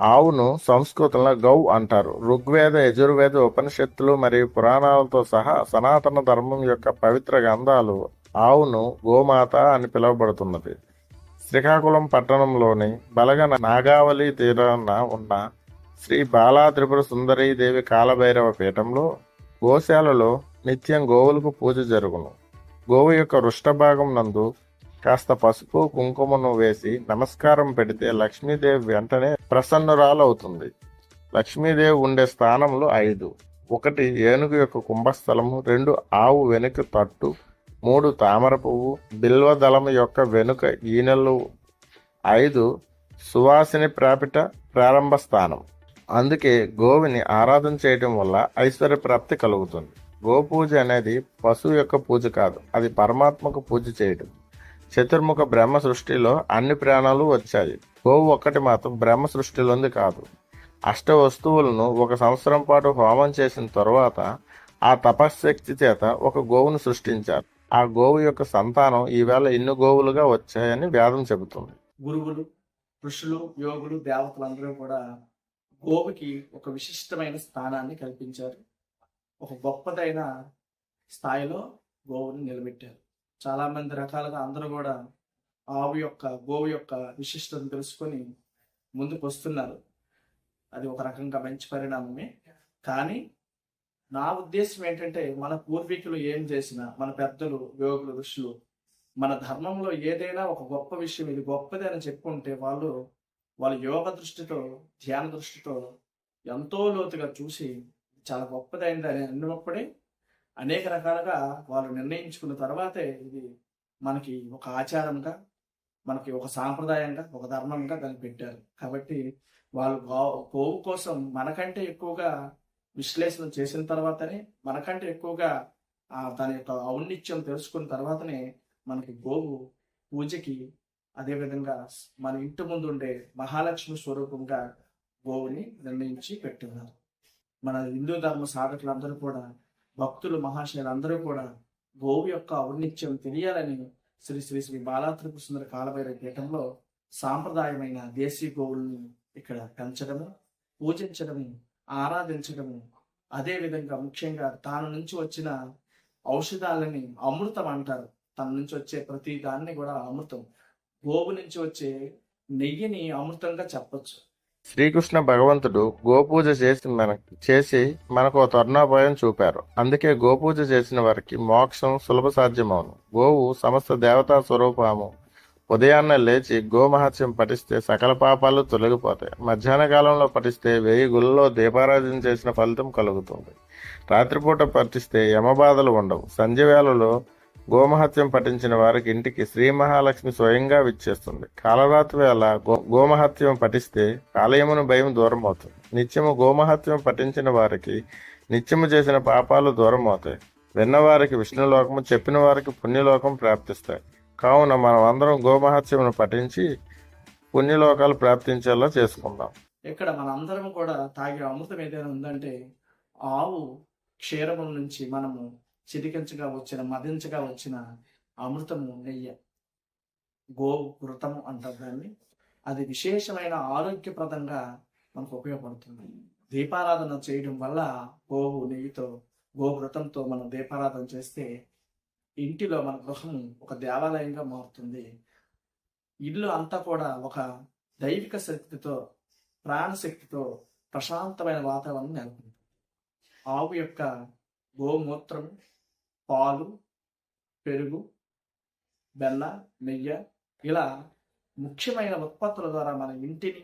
ఆవును సంస్కృతంలో గౌ అంటారు. ఋగ్వేద యజుర్వేద ఉపనిషత్తులు మరియు పురాణాలతో సహా సనాతన ధర్మం యొక్క పవిత్ర గ్రంథాలు ఆవును గోమాత అని పిలువబడుతున్నది. శ్రీకాకుళం పట్టణంలోని బలగన నాగావళి తీరాన ఉన్న శ్రీ బాలా త్రిపుర సుందరీదేవి కాలభైరవ పీఠంలో గోశాలలో నిత్యం గోవులకు పూజ జరుగును. గోవు యొక్క వృష్ఠభాగం నందు కాస్త పసుపు కుంకుమను వేసి నమస్కారం పెడితే లక్ష్మీదేవి వెంటనే ప్రసన్నురాలవుతుంది. లక్ష్మీదేవి ఉండే స్థానంలో ఐదు. ఒకటి ఏనుగు యొక్క కుంభస్థలము రెండు ఆవు వెనుక తట్టు మూడు తామర పువ్వు బిల్వదళము యొక్క వెనుక ఈనెలు ఐదు సువాసిని ప్రాపిట ప్రారంభ స్థానం. అందుకే గోవిని ఆరాధన చేయడం వల్ల ఐశ్వర్య ప్రాప్తి కలుగుతుంది. గోపూజ అనేది పశువు యొక్క పూజ కాదు అది పరమాత్మకు పూజ చేయడం చతుర్ముఖ బ్రహ్మ సృష్టిలో అన్ని ప్రాణాలు వచ్చాయి. గోవు ఒక్కటి మాత్రం బ్రహ్మ సృష్టిలోంది కాదు. అష్ట వస్తువులను ఒక సంవత్సరం పాటు హోమం చేసిన తరువాత ఆ తపశ్శక్తి చేత ఒక గోవును సృష్టించారు. ఆ గోవు యొక్క సంతానం ఈవేళ ఇన్ని గోవులుగా వచ్చాయని వేదం చెబుతుంది. గురువులు ఋషులు యోగులు దేవతలందరూ కూడా గోవుకి ఒక విశిష్టమైన స్థానాన్ని కల్పించారు. ఒక గొప్పదైన స్థాయిలో గోవుని నిలబెట్టారు. చాలా మంది రకాలుగా అందరూ కూడా ఆవు యొక్క గోవు యొక్క విశిష్టతను తెలుసుకొని ముందుకు వస్తున్నారు. అది ఒక రకంగా మంచి పరిణామమే. కానీ నా ఉద్దేశం ఏంటంటే మన పూర్వీకులు ఏం చేసినా మన పెద్దలు యోగులు ఋషులు మన ధర్మంలో ఏదైనా ఒక గొప్ప విషయం ఇది గొప్పది అని చెప్పుకుంటే వాళ్ళు వాళ్ళ యోగ దృష్టితో ధ్యాన దృష్టితో ఎంతో లోతుగా చూసి చాలా గొప్పదైంది అని అన్నప్పుడే అనేక రకాలుగా వాళ్ళు నిర్ణయించుకున్న తర్వాతే ఇది మనకి ఒక ఆచారంగా మనకి ఒక సాంప్రదాయంగా ఒక ధర్మంగా దాన్ని పెట్టారు. కాబట్టి వాళ్ళు గో- గోవు కోసం మనకంటే ఎక్కువగా విశ్లేషణ చేసిన తర్వాతనే మనకంటే ఎక్కువగా ఆ దాని యొక్క ఔన్నిత్యం తెలుసుకున్న తర్వాతనే మనకి గోవు పూజకి అదేవిధంగా మన ఇంటి ముందు ఉండే మహాలక్ష్మి స్వరూపంగా గోవుని నిర్ణయించి పెట్టున్నారు మన హిందూ ధర్మ సాధకులందరూ కూడా భక్తులు మహాశయులు అందరూ కూడా గోవు యొక్క ఔన్నిత్యం తెలియాలని శ్రీ శ్రీ శ్రీ బాలాత్రిపు సుందర కాలభైరవ పీఠంలో సాంప్రదాయమైన దేశీ గోవులను ఇక్కడ పెంచడము పూజించడము ఆరాధించడము. అదే విధంగా ముఖ్యంగా తాను నుంచి వచ్చిన ఔషధాలని అమృతం అంటారు. తన నుంచి వచ్చే ప్రతి దాన్ని కూడా అమృతం. గోవు నుంచి వచ్చే నెయ్యిని అమృతంగా చెప్పొచ్చు. శ్రీకృష్ణ భగవంతుడు గోపూజ చేసి మనకి చేసి మనకు ఒక తరుణోపాయం చూపారు. అందుకే గోపూజ చేసిన వారికి మోక్షం సులభ సాధ్యమవును గోవు సమస్త దేవతా స్వరూపము. ఉదయాన్నే లేచి గోమహత్యం పఠిస్తే సకల పాపాలు తొలగిపోతాయి. మధ్యాహ్న కాలంలో పఠిస్తే వెయ్యి గుళ్ళలో దీపారాధన చేసిన ఫలితం కలుగుతుంది. రాత్రిపూట పఠిస్తే యమబాధలు ఉండవు. సంధ్య వేళలో గోమహత్యం పఠించిన వారికి ఇంటికి శ్రీ మహాలక్ష్మి స్వయంగా విచ్చేస్తుంది. కాలరాత్రి వేళ గో గోమహత్యం పఠిస్తే కాలయమును భయం దూరం అవుతుంది నిత్యము గోమహత్యం పఠించిన వారికి నిత్యము చేసిన పాపాలు దూరం అవుతాయి విన్నవారికి విష్ణులోకము చెప్పిన వారికి పుణ్యలోకం ప్రాప్తిస్తాయి. కావున మనం అందరం గోమహత్యమును పఠించి పుణ్యలోకాలు ప్రాప్తించేలా చేసుకుందాం. ఇక్కడ మనందరం కూడా తాగిన అమృతం ఏదైనా ఉందంటే ఆవు క్షీరముల నుంచి మనము చిరికించగా వచ్చిన మదించగా వచ్చిన అమృతము నెయ్యి. గో వృతము అంటారు దాన్ని. అది విశేషమైన ఆరోగ్యప్రదంగా మనకు ఉపయోగపడుతుంది. దీపారాధన చేయడం వల్ల గోవు నెయ్యితో గోవృతంతో మనం దీపారాధన చేస్తే ఇంటిలో మన గృహం ఒక దేవాలయంగా మారుతుంది. ఇల్లు అంతా కూడా ఒక దైవిక శక్తితో ప్రాణశక్తితో ప్రశాంతమైన వాతావరణం నెలకొంది. ఆవు యొక్క గోమూత్రం పాలు పెరుగు బెల్ల నెయ్యి ఇలా ముఖ్యమైన ఉత్పత్తుల ద్వారా మన ఇంటిని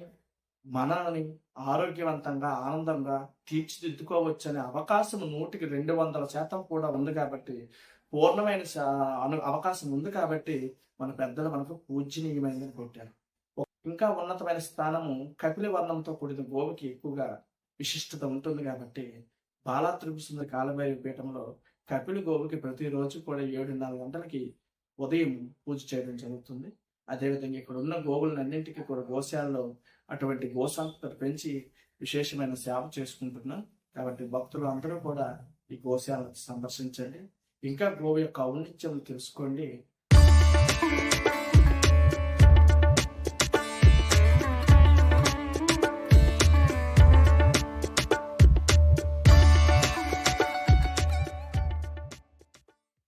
మనల్ని ఆరోగ్యవంతంగా ఆనందంగా తీర్చిదిద్దుకోవచ్చనే అవకాశం నూటికి రెండు వందల శాతం కూడా ఉంది కాబట్టి పూర్ణమైన అను అవకాశం ఉంది కాబట్టి మన పెద్దలు మనకు పూజనీయమైనది కొట్టారు. ఇంకా ఉన్నతమైన స్థానము కపిల వర్ణంతో కూడిన గోవుకి ఎక్కువగా విశిష్టత ఉంటుంది కాబట్టి బాలా త్రిపుసుందర కాలభైరవ పీఠంలో కపిలి గోవుకి ప్రతిరోజు కూడా ఏడున్నర గంటలకి ఉదయం పూజ చేయడం జరుగుతుంది. అదేవిధంగా ఇక్కడ ఉన్న గోవులన్నింటికి కూడా గోశాలలో అటువంటి గోసంతను పెంచి విశేషమైన సేవ చేసుకుంటున్నాం. కాబట్టి భక్తులు అందరూ కూడా ఈ గోశాలను సందర్శించండి. ఇంకా గోవు యొక్క ఔన్నిత్యం తెలుసుకోండి.